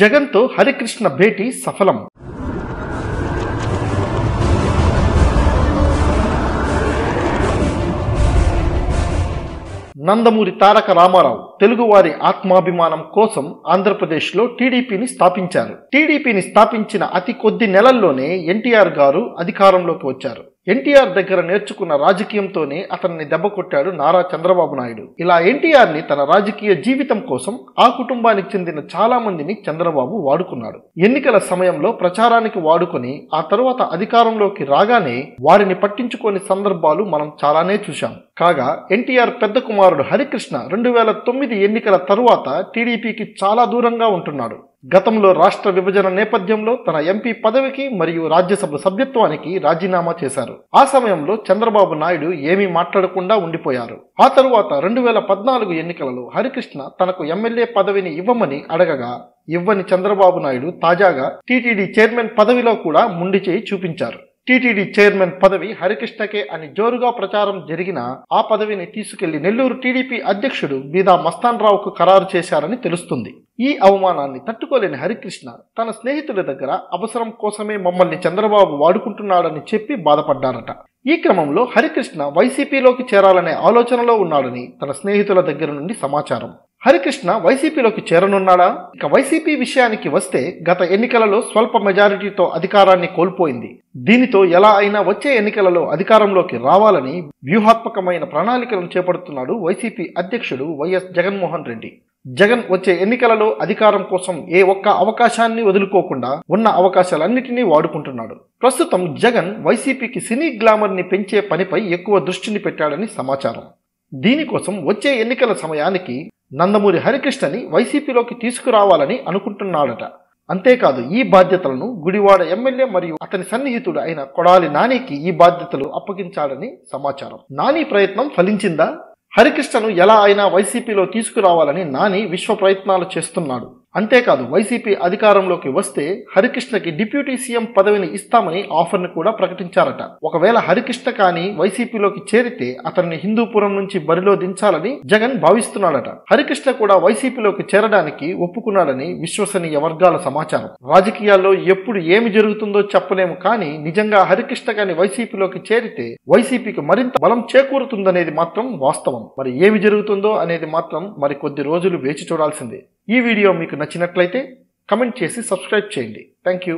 జగన్తో హరికృష్ణ భేటీ సఫలం. నందమూరి తారక రామారావు తెలుగువారి ఆత్మాభిమానం కోసం ఆంధ్రప్రదేశ్లో టీడీపీని స్థాపించారు. టీడీపీని స్థాపించిన అతి కొద్ది నెలల్లోనే ఎన్టీఆర్ గారు అధికారంలోకి వచ్చారు. ఎన్టీఆర్ దగ్గర నేర్చుకున్న రాజకీయంతోనే అతన్ని దెబ్బ కొట్టాడు నారా చంద్రబాబు నాయుడు. ఇలా ఎన్టీఆర్ని తన రాజకీయ జీవితం కోసం ఆ కుటుంబానికి చెందిన చాలా మందిని చంద్రబాబు వాడుకున్నాడు. ఎన్నికల సమయంలో ప్రచారానికి వాడుకొని ఆ తరువాత అధికారంలోకి రాగానే వారిని పట్టించుకోని సందర్భాలు మనం చాలానే చూశాం. కాగా ఎన్టీఆర్ పెద్ద కుమారుడు హరికృష్ణ రెండు వేల తొమ్మిది ఎన్నికల తరువాత టీడీపీకి చాలా దూరంగా ఉంటున్నాడు. గతంలో రాష్ట్ర విభజన నేపథ్యంలో తన ఎంపీ పదవికి మరియు రాజ్యసభ సభ్యత్వానికి రాజీనామా చేశారు. ఆ సమయంలో చంద్రబాబు నాయుడు ఏమీ మాట్లాడకుండా ఉండిపోయారు. ఆ తరువాత రెండు వేల పద్నాలుగు ఎన్నికలలో హరికృష్ణ తనకు ఎమ్మెల్యే పదవిని ఇవ్వమని అడగగా ఇవ్వని చంద్రబాబు నాయుడు తాజాగా టీటీడీ చైర్మన్ పదవిలో కూడా ముండి చేయి చూపించారు. టీటీడీ చైర్మన్ పదవి హరికృష్ణకే అని జోరుగా ప్రచారం జరిగిన ఆ పదవిని తీసుకెళ్ళి నెల్లూరు టీడీపీ అధ్యక్షుడు బీదా మస్తాన్ రావుకు ఖరారు చేశారని తెలుస్తుంది. ఈ అవమానాన్ని తట్టుకోలేని హరికృష్ణ తన స్నేహితుల దగ్గర అవసరం కోసమే మమ్మల్ని చంద్రబాబు వాడుకుంటున్నాడని చెప్పి బాధపడ్డారట. ఈ క్రమంలో హరికృష్ణ వైసీపీలోకి చేరాలనే ఆలోచనలో ఉన్నాడని తన స్నేహితుల దగ్గర నుండి సమాచారం. హరికృష్ణ వైసీపీలోకి చేరనున్నాడా? ఇక వైసీపీ విషయానికి వస్తే గత ఎన్నికలలో స్వల్ప మెజారిటీతో అధికారాన్ని కోల్పోయింది. దీనితో ఎలా అయినా వచ్చే ఎన్నికలలో అధికారంలోకి రావాలని వ్యూహాత్మకమైన ప్రణాళికలను చేపడుతున్నాడు వైసీపీ అధ్యక్షుడు వైఎస్ జగన్మోహన్ రెడ్డి. జగన్ వచ్చే ఎన్నికలలో అధికారం కోసం ఏ ఒక్క అవకాశాన్ని వదులుకోకుండా ఉన్న అవకాశాలన్నిటినీ వాడుకుంటున్నాడు. ప్రస్తుతం జగన్ వైసీపీకి సినీ గ్లామర్ని పెంచే పనిపై ఎక్కువ దృష్టిని పెట్టాడని సమాచారం. దీనికోసం వచ్చే ఎన్నికల సమయానికి నందమూరి హరికృష్ణని వైసీపీలోకి తీసుకురావాలని అనుకుంటున్నాడట. అంతేకాదు ఈ బాధ్యతలను గుడివాడ ఎమ్మెల్యే మరియు అతని సన్నిహితుడు అయిన కొడాలి నానికి ఈ బాధ్యతలు అప్పగించాడని సమాచారం. నాని ప్రయత్నం ఫలించిందా? హరికృష్ణను ఎలా అయినా వైసీపీలో తీసుకురావాలని నాని విశ్వ ప్రయత్నాలు చేస్తున్నాడు. అంతేకాదు వైసీపీ అధికారంలోకి వస్తే హరికృష్ణకి డిప్యూటీ సీఎం పదవిని ఇస్తామని ఆఫర్ను కూడా ప్రకటించారట. ఒకవేళ హరికృష్ణ కానీ వైసీపీలోకి చేరితే అతన్ని హిందూపురం నుంచి బరిలో దించాలని జగన్ భావిస్తున్నాడట. హరికృష్ణ కూడా వైసీపీలోకి చేరడానికి ఒప్పుకున్నాడని విశ్వసనీయ వర్గాల సమాచారం. రాజకీయాల్లో ఎప్పుడు ఏమి జరుగుతుందో చెప్పలేము కానీ నిజంగా హరికృష్ణ కానీ వైసీపీలోకి చేరితే వైసీపీకి మరింత బలం చేకూరుతుందనేది మాత్రం వాస్తవం. మరి ఏమి జరుగుతుందో అనేది మాత్రం మరి కొద్ది రోజులు వేచి చూడాల్సిందే. ఈ వీడియో మీకు నచ్చినట్లయితే కమెంట్ చేసి సబ్స్క్రైబ్ చేయండి. Thank you